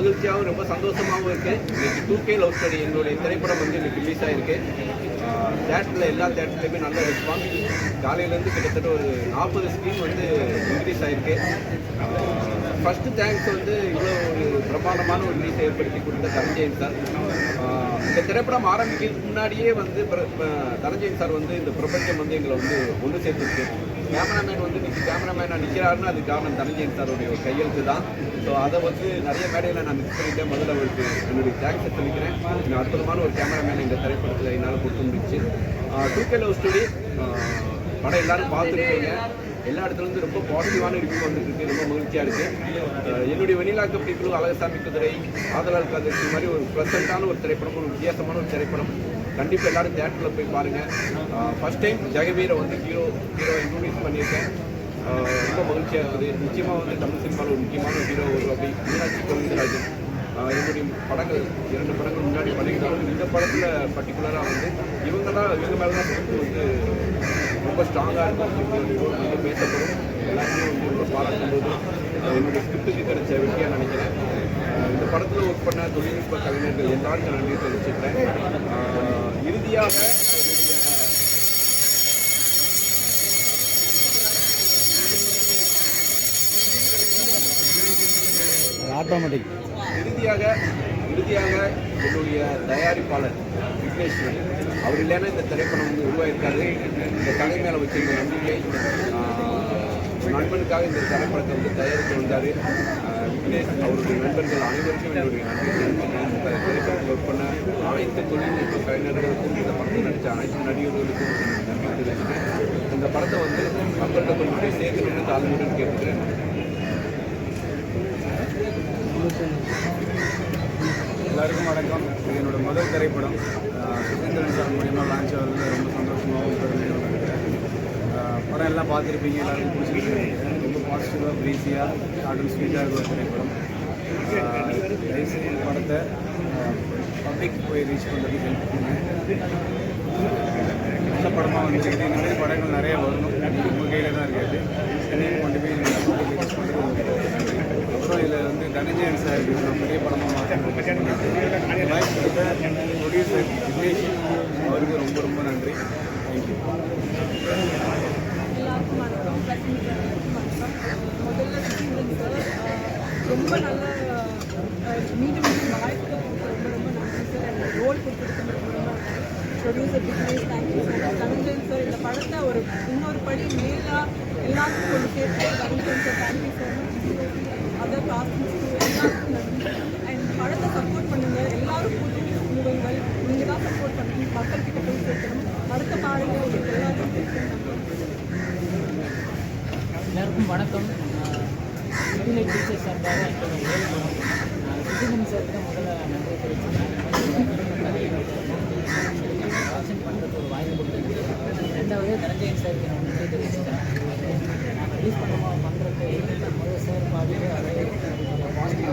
மகிழ்ச்சியாகவும் ரொம்ப சந்தோஷமாகவும் இருக்குது இன்னைக்கு டூ கே லவ் ஸ்டோரி என்னுடைய திரைப்படம் வந்து இன்னைக்கு ரிலீஸ் ஆயிருக்கு. தேட்டரில் எல்லா தேட்டர்லையுமே நல்ல ரெஸ்பான்ஸ் காலையிலேருந்து கிட்டத்தட்ட ஒரு நாற்பது ஸ்க்ரீன் வந்து இன்க்ரீஸ் ஆயிருக்கு. ஃபஸ்ட்டு தேங்க்ஸ் வந்து இவ்வளோ ஒரு பிரமாண்டமான ஒரு ரிலீஸ் ஏற்படுத்தி கொடுத்த தனஞ்சயன் சார். இந்த திரைப்படம் ஆரம்பிக்கிறதுக்கு முன்னாடியே வந்து பிர- சார் வந்து இந்த பிரபஞ்சம் வந்து எங்களை வந்து ஒன்று சேர்த்துருக்கு. கேமராமேன் வந்து இன்னைக்கு கேமராமேனாக நிற்கிறாருன்னு அது காரணம் தனஞ்சயன் சாருடைய ஒரு கையெழுத்து தான். ஸோ அதை வந்து நிறைய மேடையில் நான் மிஸ் பண்ணிட்டேன். முதல்ல அவருக்கு என்னுடைய தேங்க்ஸை சொல்லிக்கிறேன். இன்னும் அற்புதமான ஒரு கேமராமேன் இந்த திரைப்படத்தில் என்னால் கொடுத்து முடிச்சு. டூ கே லவ் ஸ்டோரி படம் எல்லாரும் பார்த்துருக்கீங்க. எல்லா இடத்துலருந்து ரொம்ப பாசிட்டிவான ரிவ்யூ வந்துருக்கு ரொம்ப மகிழ்ச்சியாக இருக்குது என்னுடைய வெண்ணிலா கப்பி குழு அழகசாமி குதிரை ஆதலால் கதை மாதிரி ஒரு ப்ளசண்ட்டான ஒரு திரைப்படம் ஒரு வித்தியாசமான ஒரு திரைப்படம். கண்டிப்பாக எல்லாரும் தேட்டரில் போய் பாருங்கள் ஃபஸ்ட் டைம் ஜெகவீரை வந்து ஹீரோ ஹீரோ இன்ட்ரோடியூஸ் பண்ணியிருக்கேன். ரொம்ப மகிழ்ச்சியாக இருக்குது. நிச்சயமாக வந்து தமிழ் சினிமாவில் ஒரு முக்கியமான ஹீரோ ஒரு அப்படி மீனாட்சி கோவிந்தராஜன். என்னுடைய படங்கள் இரண்டு படங்கள் முன்னாடி பண்ணியிருந்தாலும் இந்த படத்தில் பர்டிகுலராக வந்து இவங்க தான் இவங்க மேலே தான் ஸ்கிரிப்ட் வந்து ரொம்ப ஸ்ட்ராங்காக இருக்கும். பேசப்படும். எல்லாருமே வந்து ரொம்ப பாராட்டும் போது என்னுடைய ஸ்கிரிப்டுக்கு கிடைச்ச வெற்றியாக நினைக்கிறேன். படத்தில் ஒர்க் பண்ண தொழில்நுட்ப கலைஞர்கள் எல்லாருக்கும் நன்றி தெரிவிச்சுக்கிறேன். இறுதியாக ஆட்டோமேட்டிக் இறுதியாக இறுதியாக என்னுடைய தயாரிப்பாளர் விக்னேஸ்வரன் அவர் இல்லைன்னா இந்த திரைப்படம் வந்து உருவாயிருக்காது. இந்த கதை மேலே வச்சிருந்த நம்பிக்கை நண்பனுக்காக இந்த திரைப்படத்தை வந்து தயாரித்து வந்தார். விக்னேஷ் அவருடைய நண்பர்கள் அனைவருக்கும் என்னுடைய நன்றி திரைப்படத்தில் ஒர்க் பண்ண அனைத்து தொழில்நுட்ப கலைஞர்களுக்கும் இந்த படத்தில் நடித்த அனைத்து நடிகர்களுக்கும் நன்றி தெரிவிக்கிறேன் இந்த படத்தை வந்து மக்கள்கிட்ட கொண்டு போய் சேர்க்கணும்னு தாழ்மையுடன் கேட்டுக்கிறேன். எல்லாருக்கும் வணக்கம். என்னோட முதல் திரைப்படம். ஆஹ் சார் மூலியமாக லான்ச் ஆகிறது ரொம்ப சந்தோஷமாகவும் படம் எல்லாம் பார்த்துருப்பீங்க எல்லாருக்கும் பிடிச்சிருக்கு ரொம்ப பாசிட்டிவாக ப்ரீஸியாக ஷார்ட் அண்ட் ஸ்வீட்டாக இருக்கிற திரைப்படம். தயவுசெய்து படத்தை பப்ளிக் போய் ரீச் பண்ணுறதுக்கு ஹெல்ப் பண்ணுங்க. நல்ல படமாக வந்துருக்குது. இந்த மாதிரி படங்கள் நிறைய வரணும். உங்கள் கையில் தான் இருக்காது என்னையும் கொண்டு போய் நீங்கள் ரீச் பண்ணுறது அப்புறம் இதில் வந்து தனஞ்சயன் சார் நான் பெரிய படமாக மாற்றணும் வாய்ப்பு ப்ரொடியூசர் விஜய் அவருக்கு ரொம்ப ரொம்ப நன்றி. தேங்க்யூ வணக்கம் முதல்ல சார் ரொம்ப நல்லா மீண்டும் மீண்டும் வாய்ப்பு ரொம்ப ரொம்ப நன்றி சார் எனக்கு ரோல் கொடுத்துருக்கு ரொம்ப ரொம்ப producer Vignesh thank you sir Dhananjan sir இந்த படத்தை ஒரு இன்னொரு படி மேலாக எல்லாருக்கும் கொண்டு சேர்த்து Dhananjan sir thank you sir other castings எல்லாருக்கும் நன்றி அண்ட் படத்தை சப்போர்ட் பண்ணுங்கள் எல்லாரும் புது முகங்கள் நீங்கள் தான் சப்போர்ட் பண்ணுங்கள் மக்கள்கிட்ட போய் சேர்க்கணும் படத்தை பாருங்க உங்களுக்கு எல்லாருக்கும் தெரியும் எல்லாருக்கும் வணக்கம். விடுதலை டீச்சர் சார்பாக என்னோட முதல் படம் சுசிமன் சாருக்கு முதல்ல நன்றி தெரிவிச்சேன் பண்ணுறது ஒரு வாய்ப்பு கொடுத்தது ரெண்டாவது தனஞ்சயன் சாருக்கு நான் நன்றி தெரிவிச்சுக்கிறேன் நான் ரிலீஸ் பண்ணுறோமா பண்ணுறதுக்கு முதல் சார் பாடிட்டு அதை பாசிட்டிவ்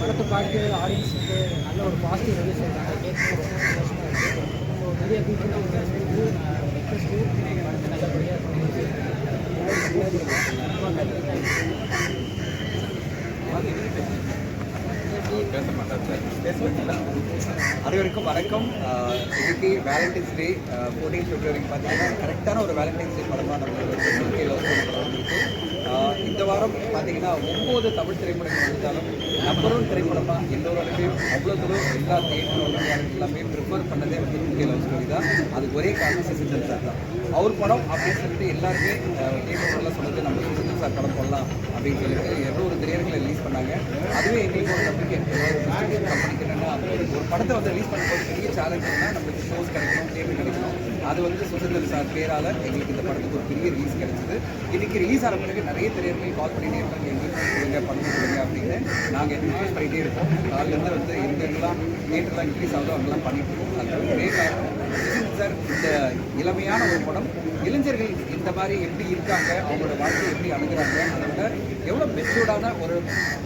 படத்தை பார்த்து ஆடியன்ஸுக்கு நல்ல ஒரு பாசிட்டிவ் ரிலீஸ் சொல்கிறாங்க கேட்க ரொம்ப சந்தோஷமாக இருக்குது நிறைய பீப்புள் வந்து நான் ரெக்வஸ்ட்டு படத்தை நல்லபடியாக பண்ணி ரொம்ப நன்றி தேங்க்யூ அனைவருக்கும் வணக்கம். இன்னைக்கு வேலண்டைன்ஸ் டே ஃபோர்டீன் பிப்ரவரிக்கு பார்த்தீங்கன்னா கரெக்டான ஒரு வேலண்டைன்ஸ் டே படமாக நம்ம லவ் இந்த வாரம் பார்த்தீங்கன்னா ஒம்பது தமிழ் திரைப்படங்கள் வந்தாலும் நம்பர் ஒன் திரைப்படமாக எல்லோருமே அவ்வளோ தூரம் எல்லா தேட்டர் எல்லாமே ப்ரிஃபர் பண்ணதே வந்து முக்கிய லவ் ஸ்டோரி தான். அதுக்கு ஒரே காரணம் சுசிந்தன் சார் தான். அவர் படம் அப்படின்னு சொல்லிட்டு எல்லாருமே தேட்டர்லாம் சொல்லுது நம்ம சுசிந்தன் சார் படம் போடலாம் அப்படின்னு சொல்லிட்டு எவ்வளோ ஒரு திரையரங்களை ரிலீஸ் பண்ணாங்க. அதுவே எங்களுக்கு ஒரு நம்பிக்கை. கம்பெனிக்கு என்னன்னா ஒரு படத்தை வந்து ரிலீஸ் பண்ணும்போது பெரிய சேலஞ்சுனா நம்மளுக்கு ஷோஸ் கிடைக்கணும் தேட்டர் கிடைக்கணும். அது வந்து சுதந்திர சார் பேரால் எங்களுக்கு இந்த படத்துக்கு ஒரு பெரிய ரிலீஸ் கிடைச்சது. இன்னைக்கு ரிலீஸ் ஆன பிறகு நிறைய திரையர்கள் கால் பண்ணிட்டே இருக்காங்க. எங்களுக்கு கொடுங்க பண்ணி கொடுங்க அப்படின்னு நாங்கள் இன்க்ரீஸ் பண்ணிகிட்டே இருப்போம் அதுலேருந்து வந்து எங்கெல்லாம் தியேட்டர்லாம் இன்க்ரீஸ் ஆகுதோ அங்கெல்லாம் பண்ணிட்டு இருக்கோம். அது ஒரே சார் இந்த இளமையான ஒரு படம். இளைஞர்கள் இந்த மாதிரி எப்படி இருக்காங்க? அவங்களோட வாழ்க்கையை எப்படி அணுகிறாங்க அதை விட எவ்வளோ மெச்சூர்டான ஒரு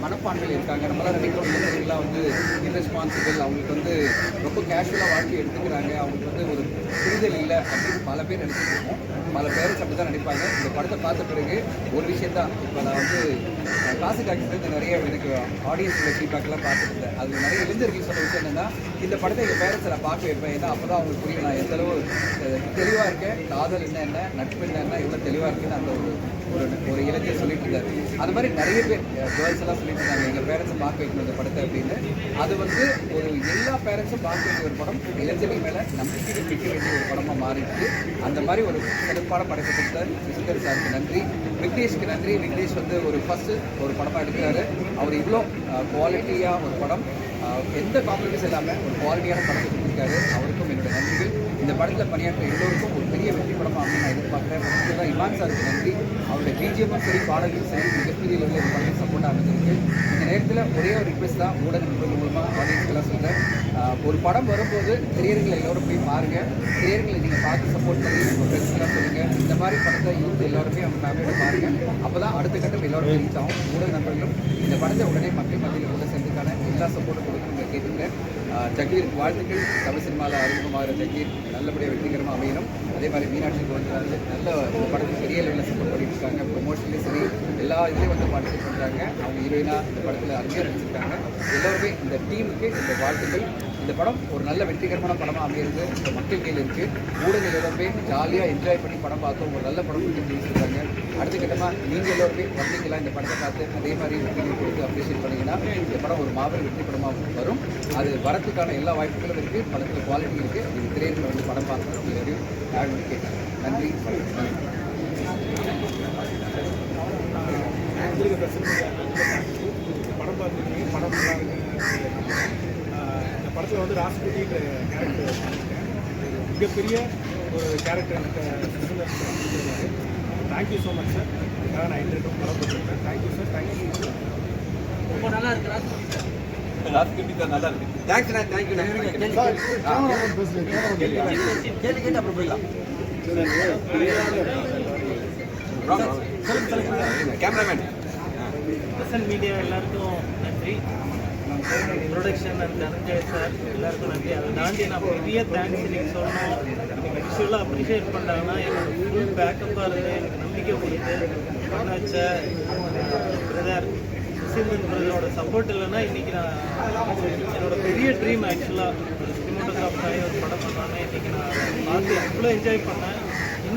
மனப்பான்மையில் இருக்காங்க. நம்மளாம் நினைக்கிறோம் இளைஞர்கள்லாம் வந்து இன்ரெஸ்பான்சிபிள் அவங்களுக்கு வந்து ரொம்ப கேஷுவலாக வாழ்க்கையை எடுத்துக்கிறாங்க. அவங்களுக்கு வந்து ஒரு புரிதல் இல்லை அப்படின்னு பல பேர் நினைச்சிருக்கோம் இருக்கோம். பல பேரண்ட்ஸ் அப்படி தான் நடிப்பாங்க. இந்த படத்தை பார்த்த பிறகு ஒரு விஷயம் தான் இப்போ நான் வந்து கிளாசிக் ஆக்டர்ஸ் நிறைய எனக்கு ஆடியன்ஸோட ஃபீட்பேக்லாம் பார்த்துருந்தேன் அது நிறைய இளைஞர்கள் சொன்ன விஷயம் என்னன்னா இந்த படத்தை எங்கள் பேரண்ட்ஸை நான் பார்க்க வைப்பேன். ஏன்னா அப்போ தான் அவங்களுக்கு புரியும். நான் எந்தளவு தெளிவாக இருக்கேன். காதல் என்ன என்ன நட்பு என்ன என்ன இவ்வளோ தெளிவாக இருக்குன்னு அந்த ஒரு ஒரு ஒரு இளைஞர் சொல்லிட்டு இருந்தாரு அது மாதிரி நிறைய பேர் கேர்ள்ஸ் எல்லாம் சொல்லிட்டு இருந்தாங்க எங்கள் பேரண்ட்ஸை பார்க்க வைக்கணும் இந்த படத்தை அப்படின்னு. அது வந்து ஒரு எல்லா பேரண்ட்ஸும் பார்க்க வேண்டிய ஒரு படம். இளைஞர்கள் மேலே நம்பிக்கை மிக்க வேண்டிய ஒரு படமாக மாறிடுச்சு. அந்த மாதிரி ஒரு சிறப்பான படத்தை கொடுத்த சுசிந்தர் சாருக்கு நன்றி. விக்னேஷ்க்கு நன்றி. விக்னேஷ் வந்து ஒரு ஃபர்ஸ்ட் ஒரு படமாக எடுக்கிறாரு. அவர் இவ்வளோ குவாலிட்டியாக ஒரு படம். எந்த காம்ப்ரமைஸ் இல்லாமல் ஒரு குவாலிட்டியான படம் பண்ணியிருக்காரு அவருக்கும் என்னோட நன்றிகள். இந்த படத்தில் பணியாற்ற எல்லோருக்கும் ஒரு பெரிய வெற்றி படமாக அப்படின்னு நான் எதிர்பார்க்குறேன். முக்கியமாக இமான் சாருக்கு நன்றி. அவருடைய பிஜிஎம்மும் சரி பாடல்களும் சரி மிகப்பெரிய லெவலில் ஒரு படத்துக்கு சப்போர்ட் அமைஞ்சிருக்கு. இந்த நேரத்தில் ஒரே ஒரு ரிக்வெஸ்ட் தான் ஊடக நண்பர்கள் மூலமாக ஆடியன்ஸ்க்கெல்லாம் சொல்கிறேன் ஒரு படம் வரும்போது திரையரங்களை எல்லோரும் போய் பாருங்க. திரையர்களை நீங்கள் பார்த்து சப்போர்ட் பண்ணி உங்கள் ஃப்ரெண்ட்ஸ்க்கெல்லாம் சொல்லுங்கள் இந்த மாதிரி படத்தை யூத் எல்லாருமே அவங்க ஃபேமிலியோட பாருங்க. அப்போ தான் அடுத்த கட்டம் எல்லாருமே ரீச் ஆகும். ஊடக நண்பர்களும் இந்த படத்தை உடனே மக்கள் மத்தியில் கொண்டு சேர்ந்துக்கான எல்லா சப்போர்ட்டும் கொடுக்கணும். கேட்டுங்க ஜகீர் வாழ்த்துக்கள். தமிழ் சினிமாவில் அறிமுகமாகிற ஜகீர் நல்லபடியாக வெற்றிகரமாக அமையணும். அதே மாதிரி மீனாட்சி வந்து நல்ல இந்த படத்துக்கு பெரிய லெவலில் சப்போர்ட் பண்ணிட்டு இருக்காங்க ப்ரொமோஷன்லேயும் சரி எல்லா இதுலேயும் வந்து பார்ட்டிசிபேட் பண்ணுறாங்க அவங்க ஹீரோயினாக இந்த படத்தில் அருமையாக நடிச்சிருக்காங்க எல்லோருமே இந்த டீமுக்கு இந்த வாழ்த்துக்கள். இந்த படம் ஒரு நல்ல வெற்றிகரமான படமாக அமையிறது. இந்த மக்கள் கையில் இருக்குது ஊடகம் எல்லாருமே ஜாலியாக என்ஜாய் பண்ணி படம் பார்த்தோம். ஒரு நல்ல படம் கொடுத்து பேசியிருக்காங்க அடுத்த கட்டமாக நீங்கள் எல்லோருமே வந்தீங்களா இந்த படத்தை பார்த்து அதே மாதிரி வெற்றி கொடுத்து அப்ரிஷியேட் பண்ணீங்கன்னா இந்த படம் ஒரு மாபெரும் வெற்றி படமாக வரும். அது வரத்துக்கான எல்லா வாய்ப்புகளும் இருக்குது படத்தில் குவாலிட்டி இருக்குது நீங்கள் திரையில வந்து படம் பார்க்கணும் எல்லாரையும் ஆட் பண்ணி கேட்குறேன் நன்றி. ஆக்சுவலி படம் பார்த்துருக்கீங்க படம் நல்லா இருக்கு ஆஹ் இந்த படத்தில் வந்து ராஸ்குட்டின்ற கேரக்டர் மிகப்பெரிய ஒரு கேரக்டர் எனக்கு தேங்க்யூ ஸோ மச் சார் அதுக்காக நான் இன்டர்வியூ படம் போட்டிருக்கேன் தேங்க்யூ சார் தேங்க்யூ ரொம்ப நல்லா இருக்கிறா லாஸ்ட் கிட்ட நல்லா இருக்கு. தேங்க்ஸ்ண்ணா தேங்க்யூண்ணா கேள்வி கேட்டு அப்புறம் போயிடலாம். கேமராமேன் மீடியா எல்லாருக்கும் நன்றி. ப்ரொடக்ஷன் அண்ட் தனஞ்சய் சார் எல்லாருக்கும் நன்றி. அதை தாண்டி நான் பெரிய தேங்க்ஸ் நீங்கள் சொல்லணும். நீங்கள் விஷுவலாக அப்ரிஷியேட் பண்ணாங்கன்னா என்னோட ஃபுல் பேக்கப்பாக இருந்து எனக்கு நம்பிக்கை கொடுத்து பண்ண வச்ச பிரதர் சுசீந்திரன் பிரதரோட சப்போர்ட் இல்லைன்னா இன்னைக்கு நான் என்னோட பெரிய ட்ரீம் ஆக்சுவலாக ஒரு ஒரு படம் பண்ணான்னு இன்னைக்கு நான் பார்த்து எவ்வளோ என்ஜாய் பண்ணேன்.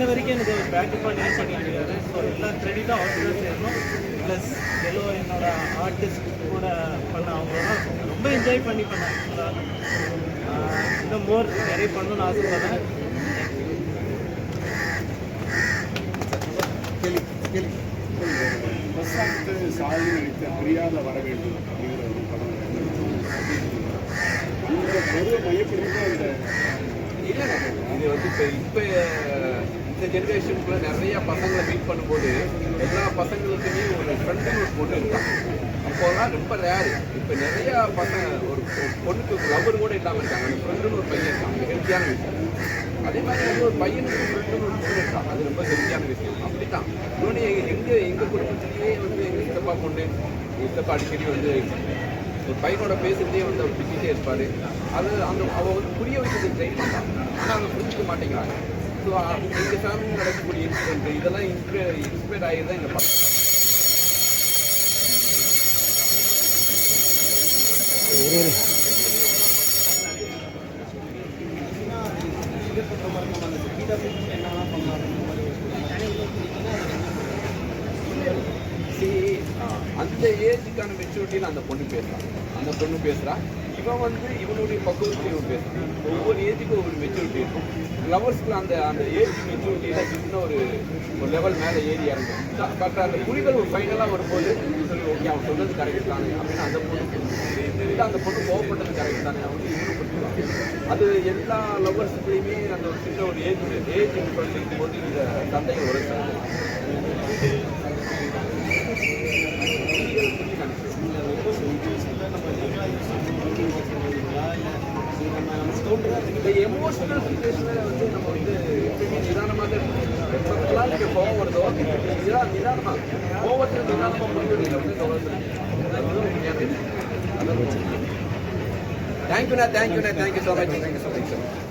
இன்ன வரைக்கும் எனக்கு ஒரு பேக்கப்பாக பண்ணிட்டு இருக்காரு ஸோ எல்லா கிரெடிட்டும் அவருக்கு தான் சேரணும். ப்ளஸ் எல்லோ என்னோட ஆர்டிஸ்ட் கூட பண்ண அவங்களாம் ரொம்ப என்ஜாய் பண்ணி பண்ணேன் ஆக்சுவலாக இன்னும் மோர் நிறைய பண்ணணும்னு ஆசைப்படுறேன். கேள்வி கேள்வி பிரசாந்த் சாலி நடித்த பிரியாத வர வேண்டும் அப்படிங்கிற ஒரு படம் அந்த பொருளை மையப்படுத்தி அந்த இல்லை. இது வந்து இப்போ இப்போ இந்த ஜென்ரேஷனுக்குள்ள நிறைய பசங்களை மீட் பண்ணும்போது எல்லா பசங்களுக்குமே ஒரு ஃப்ரெண்டு ஒரு பொண்ணு இருக்காங்க அப்போலாம் ரொம்ப ரேரு இப்போ நிறைய பசங்க ஒரு பொண்ணுக்கு லவர் கூட இல்லாமல் இருக்காங்க. அந்த ஃப்ரெண்டுன்னு ஒரு பையன் இருக்கான். ஹெல்த்தியான விஷயம். அதே மாதிரி வந்து ஒரு பையனுக்கு ஃப்ரெண்டுன்னு ஒரு பொண்ணு இருக்கான் அது ரொம்ப ஹெல்த்தியான விஷயம். அப்படித்தான். இன்னொன்று எங்கள் எங்கள் குடும்பத்திலேயே வந்து எங்கள் சித்தப்பா பொண்ணு எங்கள் சித்தப்பா அடிக்கடி வந்து ஒரு பையனோட பேசுறதே வந்து அவர் பிச்சுட்டே இருப்பார். அது அந்த அவள் வந்து புரிய வைக்கிறது ட்ரை பண்ணுறாங்க ஆனால் அவங்க புரிஞ்சுக்க மாட்டேங்கிறாங்க. ஸோ எங்கள் uh, நடக்கக்கூடிய இன்சிடென்ட் இதெல்லாம் இன்ஸ்பை இன்ஸ்பைர் ஆகி தான் எங்கள் பக்கம் அந்த ஏஜுக்கான மெச்சூரிட்டியில் அந்த பொண்ணு பேசுகிறான் அந்த பொண்ணு பேசுகிறான் இவன் வந்து இவனுடைய பக்குவத்தை இவன் ஒவ்வொரு ஏஜுக்கும் ஒவ்வொரு மெச்சூரிட்டி இருக்கும். லவர்ஸ்க்கு அந்த அந்த ஏஜ் மெச்சூரிட்டியில் சின்ன ஒரு ஒரு லெவல் மேலே ஏறி இறங்கும். பட் அந்த புரிதல் ஒரு ஃபைனலாக வரும்போது சரி ஓகே அவன் சொன்னது கரெக்ட் தானே. அப்படின்னு அந்த பொண்ணு இல்லை அந்த பொண்ணு கோவப்பட்டது கரெக்ட் தானே. அவனுக்கு இவனு புரிஞ்சுக்குவான். அது எல்லா லவர்ஸுக்குள்ளேயுமே அந்த ஒரு சின்ன ஒரு ஏஜ் ஏஜ் சொல்லிக்கும் போது இந்த சந்தையை உரைச்சாங்க இந்த எமோஷனல் சுச்சுவேஷனில் வந்து நம்ம வந்து எப்பயுமே நிதானமாக தான் இருக்கணும் எப்போல்லாம் நீங்கள் கோவம் வருதோ நிதா நிதானமாக கோவத்தில் நிதானமாக முடிவு வந்து கவர்மெண்ட் தேங்க்யூண்ணா தேங்க்யூண்ணா thank you so much thank you so much